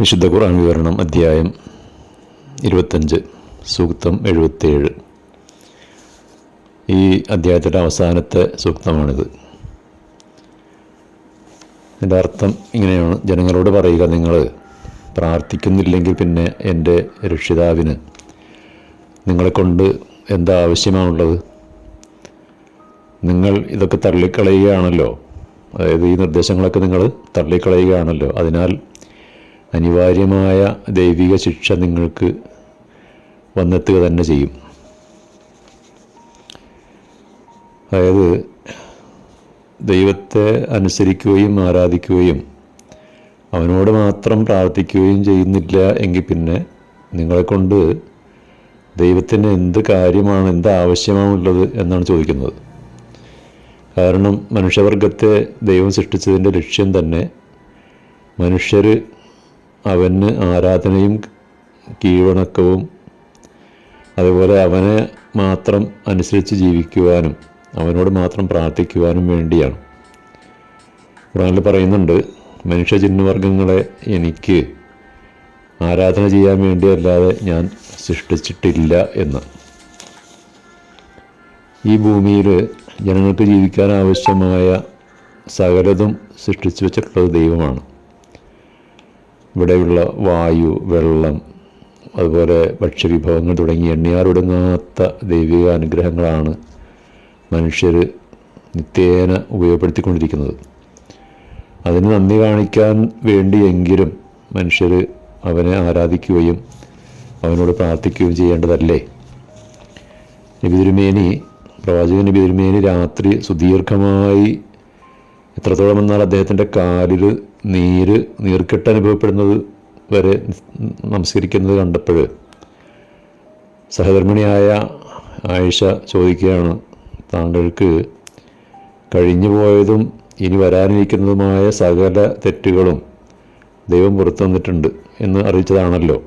വിശുദ്ധ ഖുർആൻ വിവരണം അധ്യായം ഇരുപത്തഞ്ച് സൂക്തം എഴുപത്തേഴ് ഈ അധ്യായത്തിന്റെ അവസാനത്തെ സൂക്തമാണിത്. എന്റെ അർത്ഥം ഇങ്ങനെയാണ്. ജനങ്ങളോട് പറയുക നിങ്ങൾ പ്രാർത്ഥിക്കുന്നില്ലെങ്കിൽ പിന്നെ എന്റെ രക്ഷിതാവിന് നിങ്ങളെക്കൊണ്ട് എന്താ ആവശ്യമാണുള്ളത്? നിങ്ങൾ ഇതൊക്കെ തള്ളിക്കളയുകയാണല്ലോ. അതായത് ഈ നിർദ്ദേശങ്ങളൊക്കെ നിങ്ങൾ തള്ളിക്കളയുകയാണല്ലോ. അതിനാൽ അനിവാര്യമായ ദൈവിക ശിക്ഷ നിങ്ങൾക്ക് വന്നെത്തുക തന്നെ ചെയ്യും. അതായത് ദൈവത്തെ അനുസരിക്കുകയും ആരാധിക്കുകയും അവനോട് മാത്രം പ്രാർത്ഥിക്കുകയും ചെയ്യുന്നില്ല എങ്കിൽ പിന്നെ നിങ്ങളെക്കൊണ്ട് ദൈവത്തിന് എന്ത് കാര്യമാണ് എന്ത് ആവശ്യമാണുള്ളത് എന്നാണ് ചോദിക്കുന്നത്. കാരണം മനുഷ്യവർഗത്തെ ദൈവം സൃഷ്ടിച്ചതിന്റെ ലക്ഷ്യം തന്നെ മനുഷ്യർ അവന് ആരാധനയും കീഴ്വണക്കവും അതുപോലെ അവനെ മാത്രം അനുസരിച്ച് ജീവിക്കുവാനും അവനോട് മാത്രം പ്രാർത്ഥിക്കുവാനും വേണ്ടിയാണ്. ഖുറാനിൽ പറയുന്നുണ്ട് മനുഷ്യ ജിന്നുവർഗങ്ങളെ എനിക്ക് ആരാധന ചെയ്യാൻ വേണ്ടിയല്ലാതെ ഞാൻ സൃഷ്ടിച്ചിട്ടില്ല എന്ന്. ഈ ഭൂമിയിൽ ജനങ്ങൾക്ക് ജീവിക്കാനാവശ്യമായ സകലതും സൃഷ്ടിച്ചു വെച്ചിട്ടുള്ളത് ദൈവമാണ്. ഇവിടെയുള്ള വായു വെള്ളം അതുപോലെ ഭക്ഷ്യവിഭവങ്ങൾ തുടങ്ങി എണ്ണിയാറൊടുങ്ങാത്ത ദൈവിക അനുഗ്രഹങ്ങളാണ് മനുഷ്യർ നിത്യേന ഉപയോഗപ്പെടുത്തിക്കൊണ്ടിരിക്കുന്നത്. അതിന് നന്ദി കാണിക്കാൻ വേണ്ടിയെങ്കിലും മനുഷ്യർ അവനെ ആരാധിക്കുകയും അവനോട് പ്രാർത്ഥിക്കുകയും ചെയ്യേണ്ടതല്ലേ? നബിതിരുമേനി പ്രവാചകൻ നബിതിരുമേനി രാത്രി സുദീർഘമായി എത്രത്തോളം എന്നാൽ അദ്ദേഹത്തിന്റെ കാലിൽ നീര് നീർക്കെട്ട് അനുഭവപ്പെടുന്നത് വരെ നമസ്കരിക്കുന്നത് കണ്ടപ്പോൾ സഹധർമ്മിണിയായ ആയിഷ ചോദിക്കുകയാണ് താങ്കൾക്ക് കഴിഞ്ഞു പോയതും ഇനി വരാനിരിക്കുന്നതുമായ സകല തെറ്റുകളും ദൈവം പുറത്തു വന്നിട്ടുണ്ട് എന്ന് അറിയിച്ചതാണല്ലോ.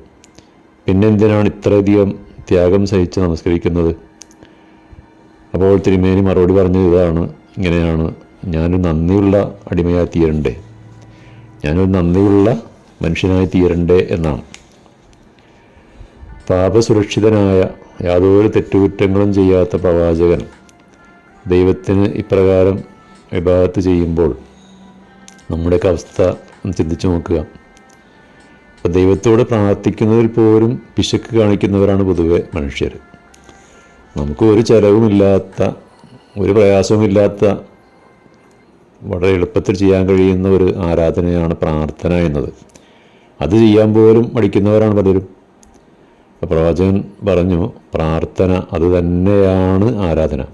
പിന്നെ എന്തിനാണ് ഇത്രയധികം ത്യാഗം സഹിച്ച് നമസ്കരിക്കുന്നത്? അപ്പോൾ തിരുമേനി മറുപടി പറഞ്ഞത് ഇതാണ് ഇങ്ങനെയാണ് ഞാനൊരു നന്ദിയുള്ള അടിമയായി തീരണ്ടേ. ഞാനൊരു നന്ദിയുള്ള മനുഷ്യനായി തീരണ്ടേ എന്നാണ്. പാപസുരക്ഷിതനായ യാതൊരു തെറ്റുകുറ്റങ്ങളും ചെയ്യാത്ത പ്രവാചകൻ ദൈവത്തിന് ഇപ്രകാരം വിഭാഗത്ത് ചെയ്യുമ്പോൾ നമ്മുടെയൊക്കെ അവസ്ഥ ഒന്ന് ചിന്തിച്ചു നോക്കുക. അപ്പോൾ ദൈവത്തോട് പ്രാർത്ഥിക്കുന്നതിൽ പോലും പിശക്ക് കാണിക്കുന്നവരാണ് പൊതുവെ മനുഷ്യർ. നമുക്ക് ഒരു ചിലവുമില്ലാത്ത ഒരു പ്രയാസവുമില്ലാത്ത വളരെ എളുപ്പത്തിൽ ചെയ്യാൻ കഴിയുന്ന ഒരു ആരാധനയാണ് പ്രാർത്ഥന എന്നത്. അത് ചെയ്യാൻ പോലും മടിക്കുന്നവരാണ് പലരും. പ്രവാചകൻ പറഞ്ഞു പ്രാർത്ഥന അത് തന്നെയാണ് ആരാധന.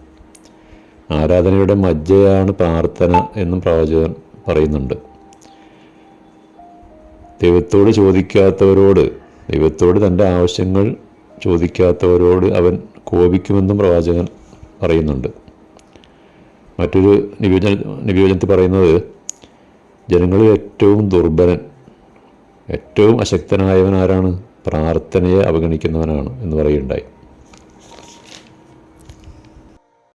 ആരാധനയുടെ മജ്ജയാണ് പ്രാർത്ഥന എന്നും പ്രവാചകൻ പറയുന്നുണ്ട്. ദൈവത്തോട് ചോദിക്കാത്തവരോട് ദൈവത്തോട് തന്റെ ആവശ്യങ്ങൾ ചോദിക്കാത്തവരോട് അവൻ കോപിക്കുമെന്നും പ്രവാചകൻ പറയുന്നുണ്ട്. മറ്റൊരു നിവേദന നിവേദനത്തിൽ പറയുന്നത് ജനങ്ങളിൽ ഏറ്റവും ദുർബലൻ ഏറ്റവും അശക്തനായവൻ ആരാണ്? പ്രാർത്ഥനയെ അവഗണിക്കുന്നവനാണ് എന്ന് പറയുകയുണ്ടായി.